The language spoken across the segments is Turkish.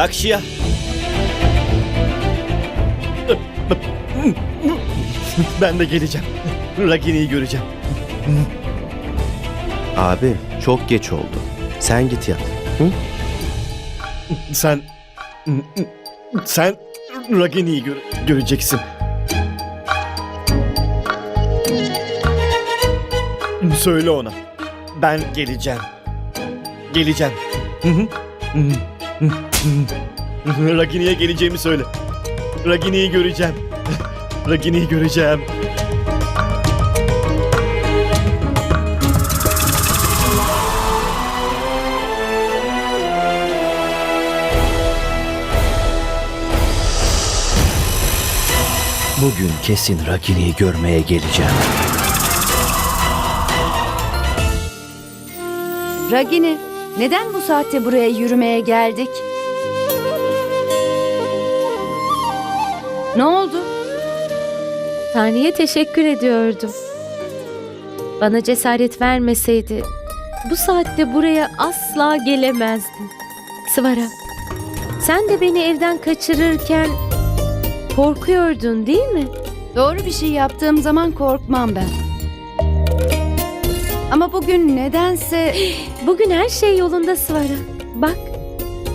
Lakşya. Ben de geleceğim. Ragini'yi göreceğim. Abi çok geç oldu. Sen git yat. Hı? Sen... Sen Ragini'yi gö- göreceksin. Söyle ona. Ben geleceğim. Geleceğim. Ragini'ye geleceğimi söyle. Ragini'yi göreceğim. Ragini'yi göreceğim. Bugün kesin Ragini'yi görmeye geleceğim. Ragini, neden bu saatte buraya yürümeye geldik? Ne oldu? Tanrı'ya teşekkür ediyordum. Bana cesaret vermeseydi bu saatte buraya asla gelemezdim. Sıvara, sen de beni evden kaçırırken korkuyordun değil mi? Doğru bir şey yaptığım zaman korkmam ben. Ama bugün nedense Bugün her şey yolunda Sıvara. Bak,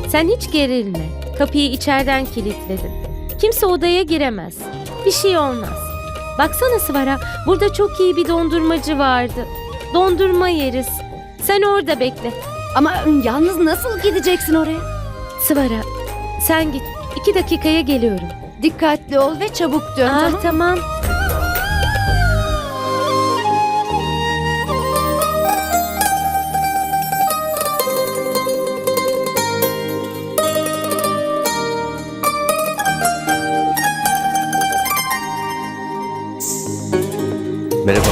sen hiç gerilme. Kapıyı içeriden kilitledim. Kimse odaya giremez. Bir şey olmaz. Baksana Sıvara, burada çok iyi bir dondurmacı vardı. Dondurma yeriz. Sen orada bekle. ama yalnız nasıl gideceksin oraya? Sıvara, sen git. İki dakikaya geliyorum. Dikkatli ol ve çabuk dön Ah, tamam? tamam. Merhaba.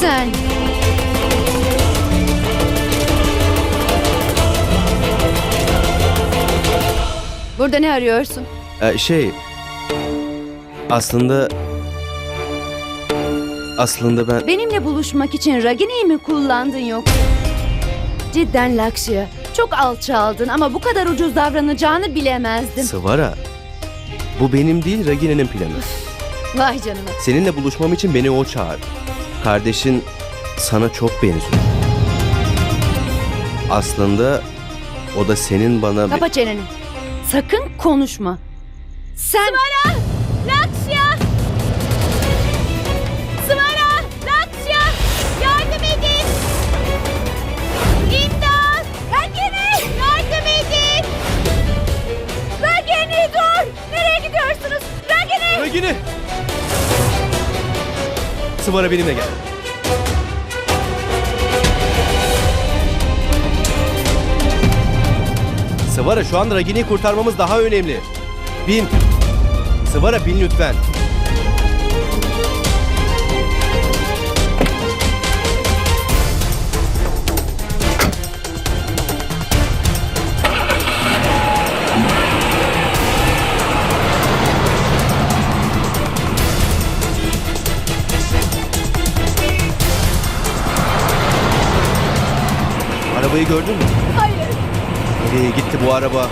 Sen. Burada ne arıyorsun? Ee, şey... Aslında... Aslında ben... Benimle buluşmak için Ragini'yi mi kullandın yok? Cidden Lakşya. Çok alçaldın ama bu kadar ucuz davranacağını bilemezdim. Sıvara. Bu benim değil Ragini'nin planı. Vay canına. Seninle buluşmam için beni o çağırdı. Kardeşin sana çok benziyor. Aslında o da senin bana... Kapa çeneni. Sakın konuşma. Sen... Sıvara! Ragini! Sıvara benimle gel. Sıvara şu an Ragini'yi kurtarmamız daha önemli. Bin. Sıvara bin lütfen. Arabayı gördün mü? Hayır! Nereye gitti bu araba?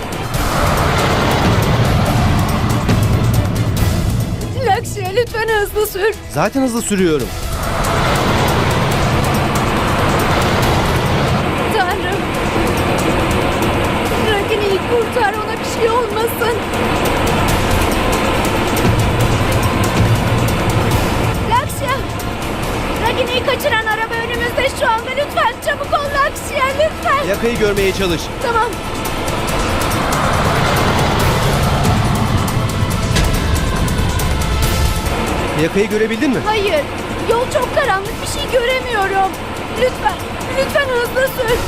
Lakşya lütfen hızlı sür. Zaten hızlı sürüyorum. Tanrım! Ragini'yi kurtar ona bir şey olmasın. Ragini'yi kaçıran araba önümüzde şu anda. Lütfen çabuk ol Lakşya lütfen. Yakayı görmeye çalış. Tamam. Yakayı görebildin mi? Hayır. Yol çok karanlık bir şey göremiyorum. Lütfen. Lütfen hızlı sür.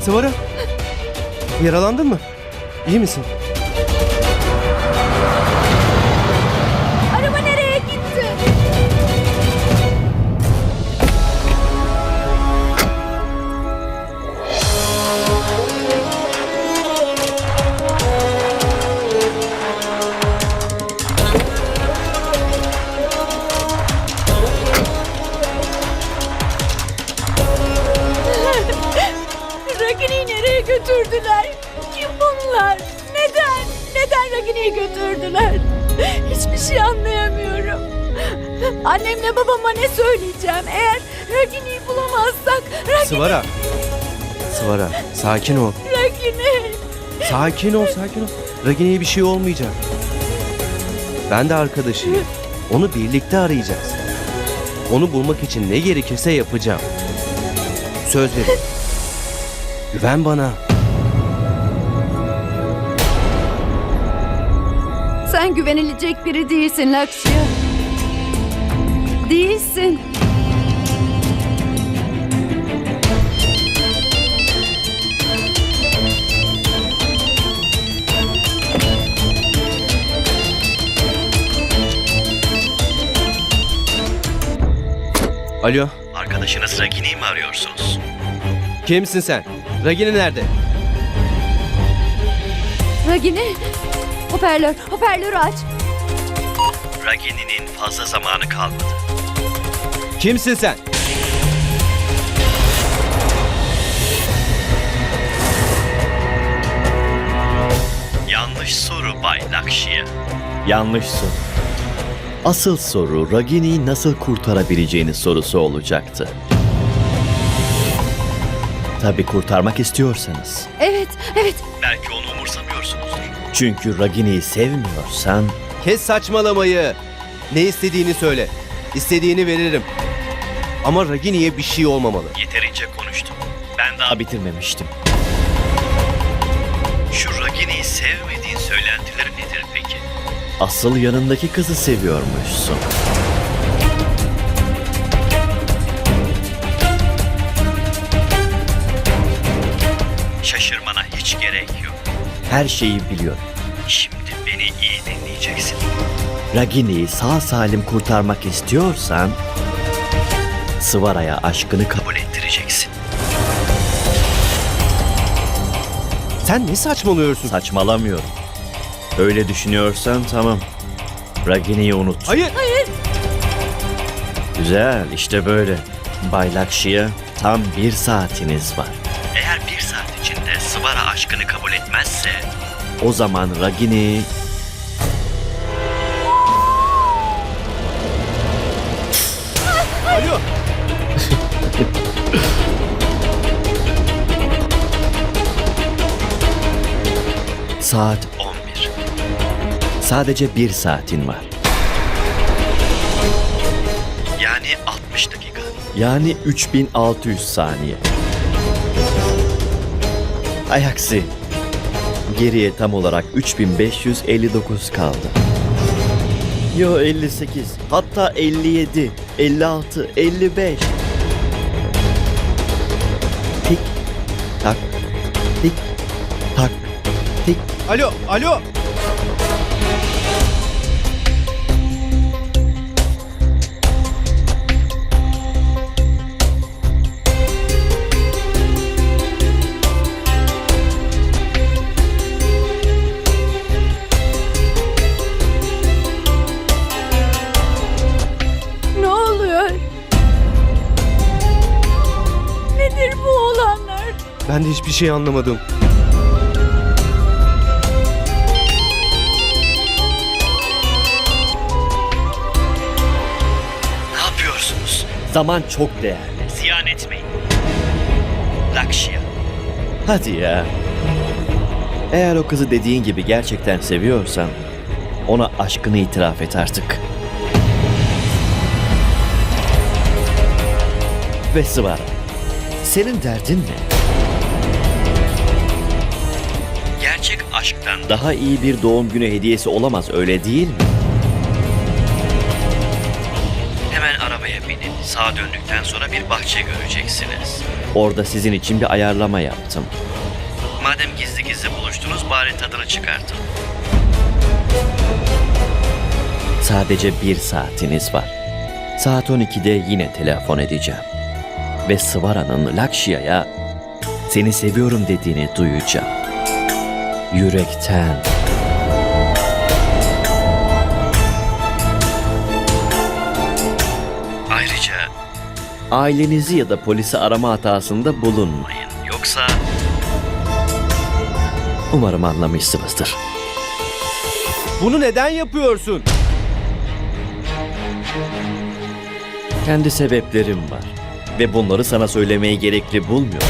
Sıvara. Yaralandın mı? İyi misin? Götürdüler. Kim bunlar? Neden? Neden Ragini'yi götürdüler? Hiçbir şey anlayamıyorum. Annemle babama ne söyleyeceğim? Eğer Ragini'yi bulamazsak Ragini, Sıvara. Sıvara sakin ol. Ragini. Sakin ol sakin ol. Ragini'ye bir şey olmayacak. Ben de arkadaşıyım. Onu birlikte arayacağız. Onu bulmak için ne gerekirse yapacağım. Söz veriyorum. Güven bana. Sen güvenilecek biri değilsin Lakşya. Değilsin. Alo. Arkadaşınız Ragini'yi mi arıyorsunuz? Kimsin sen? Ragini nerede? Ragini. Hoparlör, hoparlörü aç. Ragini'nin fazla zamanı kalmadı. Kimsin sen? Yanlış soru Bay Lakşi'ye. Yanlış soru. Asıl soru Ragini'yi nasıl kurtarabileceğiniz sorusu olacaktı. Tabii kurtarmak istiyorsanız. Evet, evet. Çünkü Ragini'yi sevmiyorsan Kes saçmalamayı. Ne istediğini söyle. İstediğini veririm. Ama Ragini'ye bir şey olmamalı. Yeterince konuştum. Ben daha daha bitirmemiştim. şu Ragini'yi sevmediğin söylentileri nedir peki? Asıl yanındaki kızı seviyormuşsun. Şaşırmana hiç gerek yok. Her şeyi biliyorum. Şimdi beni iyi dinleyeceksin. Ragini'yi sağ salim kurtarmak istiyorsan Sıvara'ya aşkını kabul ettireceksin. Sen ne saçmalıyorsun? Saçmalamıyorum. Öyle düşünüyorsan tamam. Ragini'yi unut. Hayır. Güzel işte böyle. Bay Lakşi'ye tam bir saatiniz var. O zaman Ragini Alo. saat 11. sadece bir saatin var. Yani 60 dakika. Yani 3600 saniye. Ay aksi. Geriye tam olarak 3559 kaldı. Yo 58. Hatta 57, 56, 55. Tik tak tik tak tik Alo. Alo. Ben de hiçbir şey anlamadım. Ne yapıyorsunuz? Zaman çok değerli. Ziyan etmeyin. Lakşya. Hadi ya. Eğer o kızı dediğin gibi gerçekten seviyorsan ona aşkını itiraf et artık. Ve Sıvara, senin derdin ne? Aşktan Daha iyi bir doğum günü hediyesi olamaz öyle değil mi? hemen arabaya binin. Sağa döndükten sonra bir bahçe göreceksiniz. Orada sizin için bir ayarlama yaptım. Madem gizli gizli buluştunuz bari tadını çıkartın. Sadece bir saatiniz var. Saat 12'de yine telefon edeceğim. Ve Sıvara'nın Lakşia'ya seni seviyorum dediğini duyacağım. Yürekten. Ayrıca Ailenizi ya da polisi arama hatasında bulunmayın. yoksa Umarım anlamışsınızdır. Bunu neden yapıyorsun? Kendi sebeplerim var. Ve bunları sana söylemeyi gerekli bulmuyorum.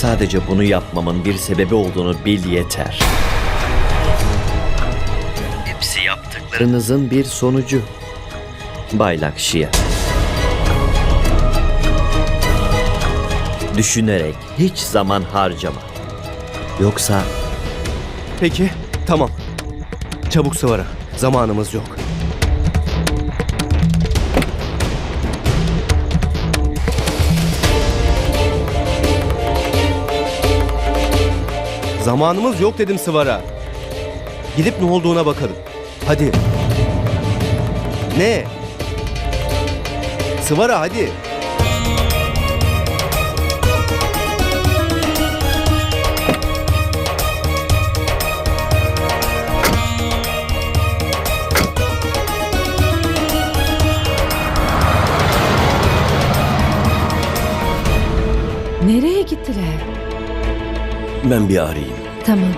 Sadece bunu yapmamın bir sebebi olduğunu bil yeter. Hepsi yaptıkları Karınızın bir sonucu. Bay Lakşiya. Düşünerek hiç zaman harcama. Yoksa Peki, tamam. Çabuk Sıvara. Zamanımız yok. Zamanımız yok dedim Sıvara. Gidip ne olduğuna bakalım. Hadi. Ne? Sıvara hadi. Nereye gittiler? Ben bir arayayım. Tamam.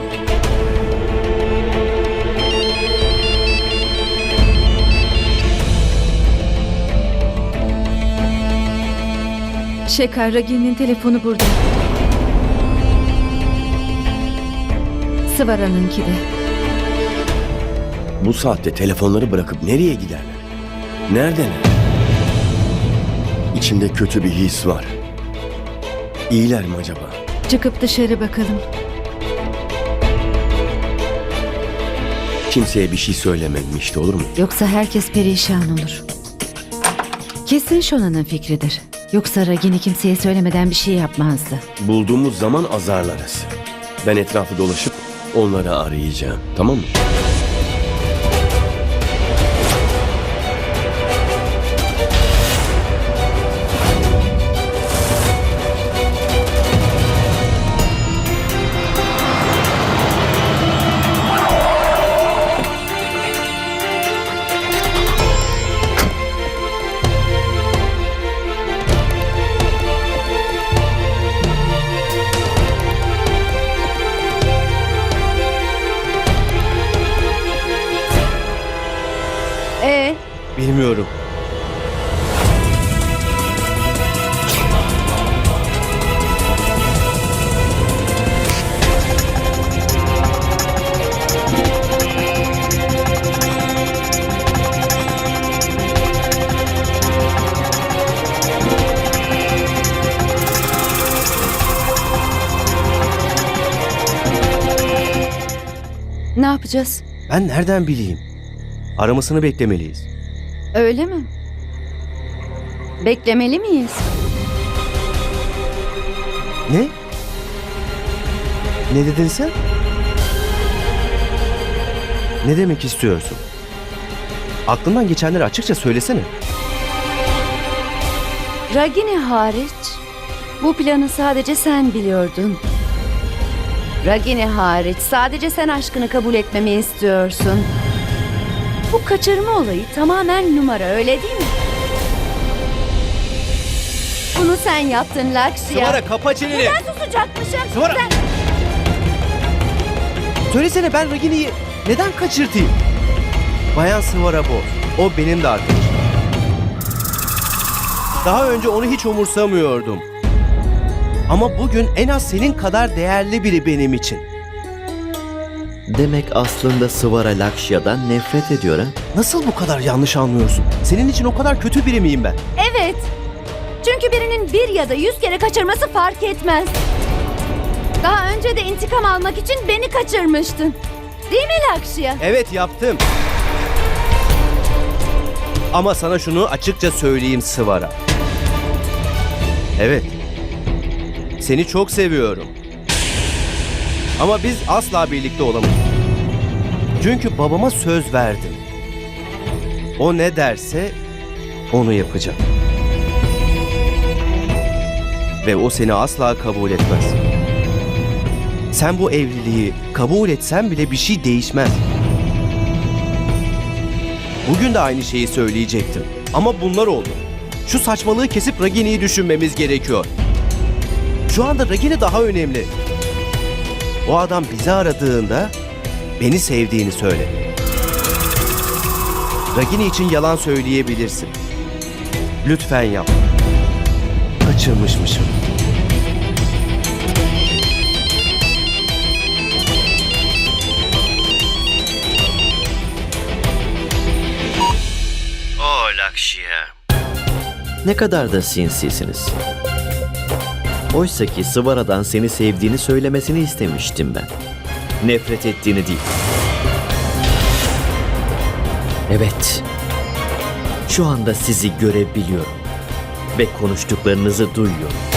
Şeker Ragi'nin telefonu burada. Sıvara'nınki de. Bu saatte telefonları bırakıp nereye giderler? Neredeler? İçimde kötü bir his var. İyiler mi acaba? Çıkıp dışarı bakalım. Kimseye bir şey söylemedim işte olur mu? Yoksa herkes perişan olur. Kesin Shona'nın fikridir. Yoksa Ragini kimseye söylemeden bir şey yapmazdı. Bulduğumuz zaman azarlarız. Ben etrafı dolaşıp onları arayacağım. Tamam mı? Bilmiyorum. Ne yapacağız? Ben nereden bileyim? Aramasını beklemeliyiz. Öyle mi? Beklemeli miyiz? Ne? Ne dedin sen? Ne demek istiyorsun? Aklından geçenleri açıkça söylesene. Ragini hariç bu planı sadece sen biliyordun. Ragini hariç sadece sen aşkını kabul etmemi istiyorsun. Bu kaçırma olayı tamamen numara öyle değil mi? Bunu sen yaptın Lakşya. Sıvara kapa çeneni. susacakmışım. Sıvara. Söylesene ben Ragini'yi neden kaçırtayım? Bayan Sıvara Boz. O benim de arkadaşım. Daha önce onu hiç umursamıyordum. Ama bugün en az senin kadar değerli biri benim için. Demek aslında Sıvara Lakşya'dan nefret ediyor ha? Nasıl bu kadar yanlış anlıyorsun? Senin için o kadar kötü biri miyim ben? Evet. Çünkü birinin bir ya da yüz kere kaçırması fark etmez. Daha önce de intikam almak için beni kaçırmıştın. Değil mi Lakşya? Evet yaptım. Ama sana şunu açıkça söyleyeyim Sıvara. Evet. Seni çok seviyorum. Ama biz asla birlikte olamayız. Çünkü babama söz verdim. O ne derse onu yapacağım. Ve o seni asla kabul etmez. Sen bu evliliği kabul etsen bile bir şey değişmez. Bugün de aynı şeyi söyleyecektim. Ama bunlar oldu. Şu saçmalığı kesip Ragini'yi düşünmemiz gerekiyor. Şu anda Ragini daha önemli. O adam bizi aradığında beni sevdiğini söyle. Ragini için yalan söyleyebilirsin. Lütfen yap. Kaçırmışmışım. O Lakşya. Ne kadar da sinsisiniz. Oysa ki Sıvara'dan seni sevdiğini söylemesini istemiştim ben. Nefret ettiğini değil. Evet. Şu anda sizi görebiliyorum. Ve konuştuklarınızı duyuyorum.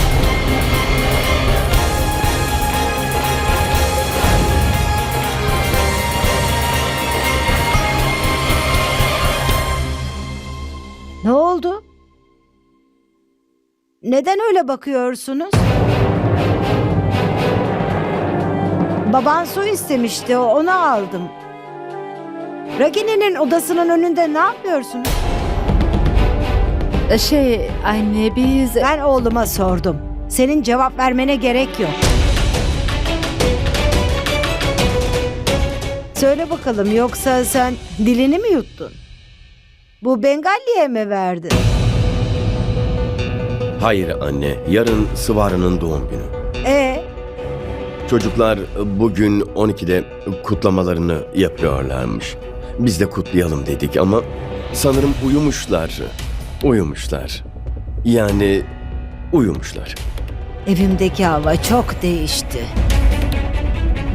Neden öyle bakıyorsunuz? Baban su istemişti, onu aldım. Ragini'nin odasının önünde ne yapıyorsunuz? Şey anne biz... Ben oğluma sordum. Senin cevap vermene gerek yok. Söyle bakalım yoksa sen dilini mi yuttun? Bu Bengalli'ye mi verdin? Hayır anne, yarın Sıvara'nın doğum günü. E Çocuklar bugün 12'de kutlamalarını yapıyorlarmış. Biz de kutlayalım dedik ama sanırım uyumuşlar. Uyumuşlar. Yani uyumuşlar. evimdeki hava çok değişti.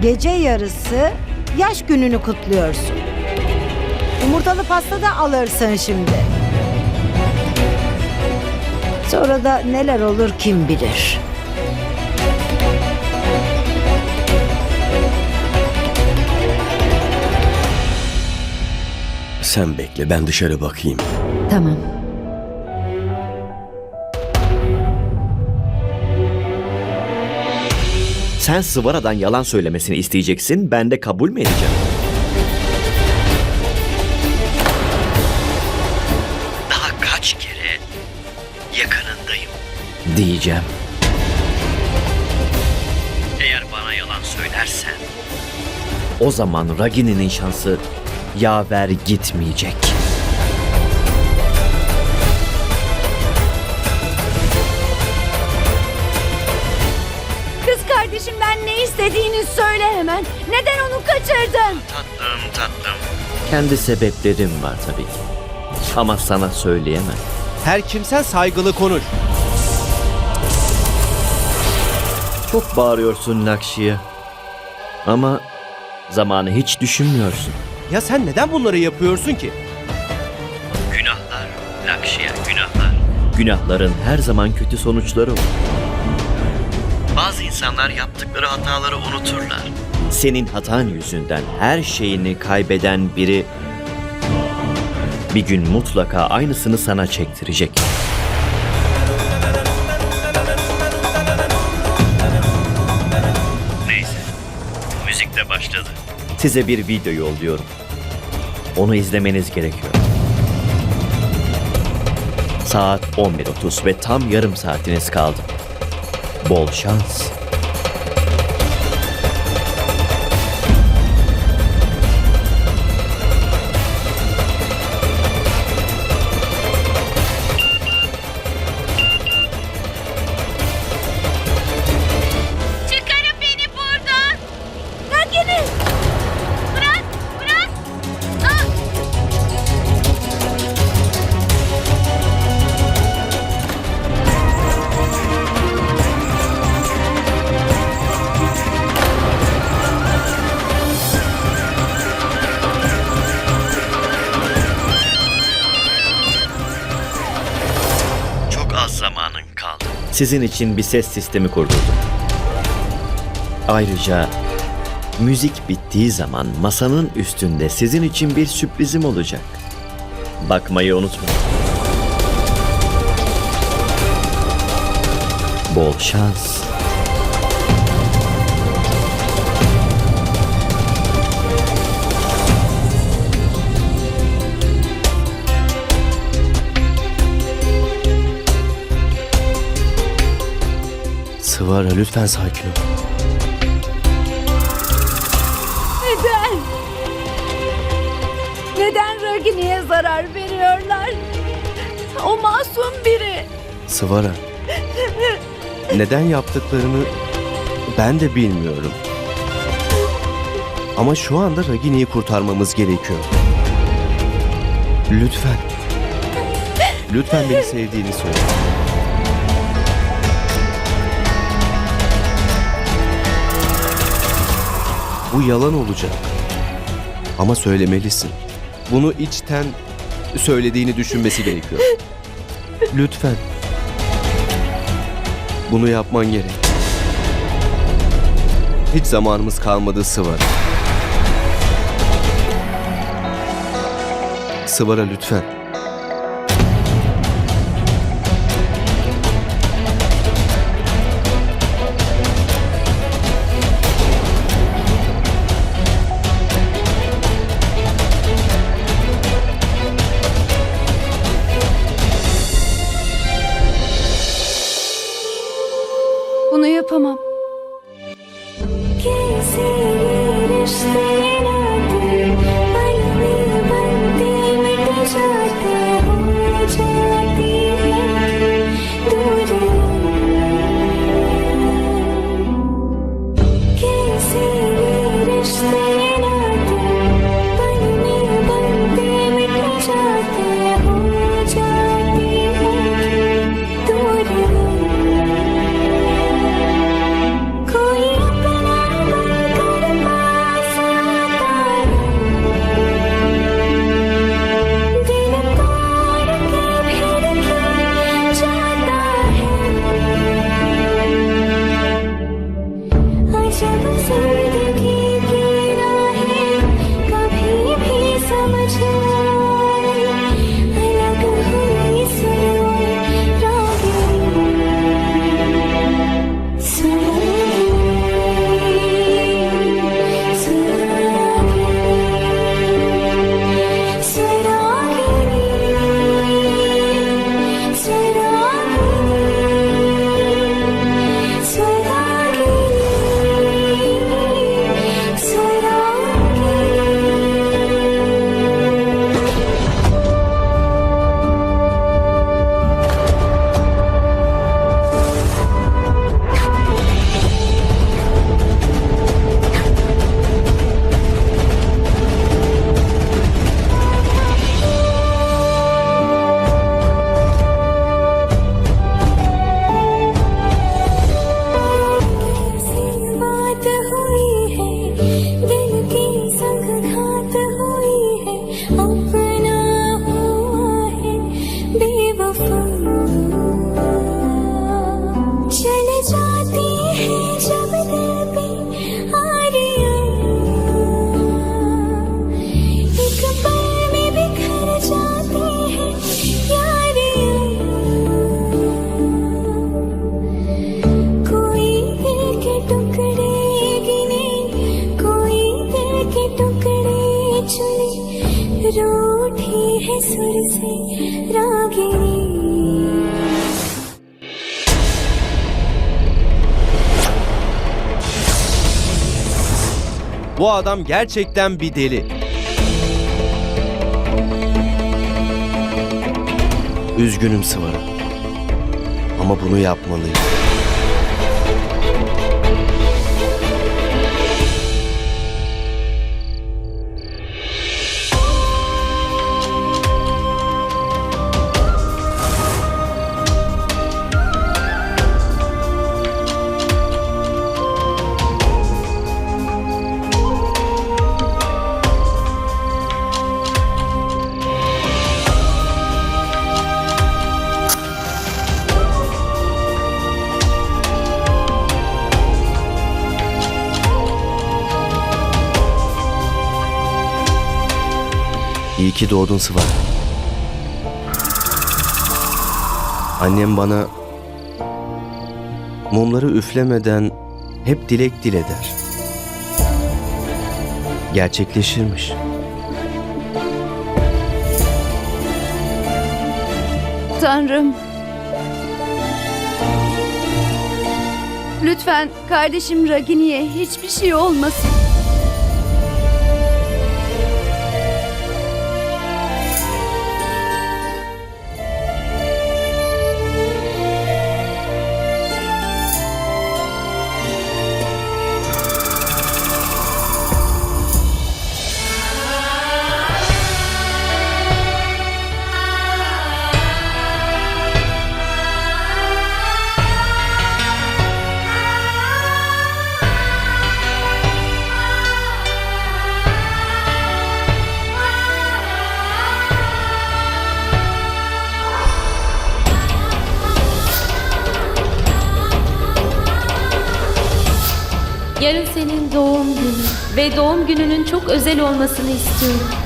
Gece yarısı yaş gününü kutluyorsun. Yumurtalı pasta da alırsın şimdi. Sonra da neler olur kim bilir. Sen bekle ben dışarı bakayım. Tamam. Sen Sıvara'dan yalan söylemesini isteyeceksin, ben de kabul mü edeceğim? Diyeceğim. Eğer bana yalan söylersen O zaman Ragini'nin şansı yaver gitmeyecek. Kız kardeşimden ne istediğini söyle hemen. Neden onu kaçırdın? tatlım tatlım. Kendi sebeplerim var tabii ki. Ama sana söyleyemem. Her kimsen saygılı konuş. Çok bağırıyorsun Nakşi'ye. Ama zamanı hiç düşünmüyorsun. Ya sen neden bunları yapıyorsun ki? Günahlar Lakşya günahlar. Günahların her zaman kötü sonuçları olur. Bazı insanlar yaptıkları hataları unuturlar. Senin hatan yüzünden her şeyini kaybeden biri bir gün mutlaka aynısını sana çektirecek. Size bir video yolluyorum. Onu izlemeniz gerekiyor. Saat 11.30 ve tam yarım saatiniz kaldı. Bol şans. Sizin için bir ses sistemi kurdurdum. Ayrıca müzik bittiği zaman masanın üstünde sizin için bir sürprizim olacak. Bakmayı unutmayın. Bol şans. Sıvara lütfen sakin ol. Neden? Neden Ragini'ye zarar veriyorlar? O masum biri. Sıvara. neden yaptıklarını ben de bilmiyorum. Ama şu anda Ragini'yi kurtarmamız gerekiyor. Lütfen. Lütfen beni sevdiğini söyle. Bu yalan olacak. Ama söylemelisin. Bunu içten söylediğini düşünmesi gerekiyor. Lütfen. Bunu yapman gerek. Hiç zamanımız kalmadı Sıvara. Sıvara lütfen. Bu adam gerçekten bir deli. Üzgünüm Sıvara. Ama bunu yapmalıyım. Ki doğdun Sıvara. Annem bana mumları üflemeden hep dilek dile der. Gerçekleşirmiş. Tanrım. Lütfen kardeşim Ragini'ye hiçbir şey olmasın. Ve doğum gününün çok özel olmasını istiyorum.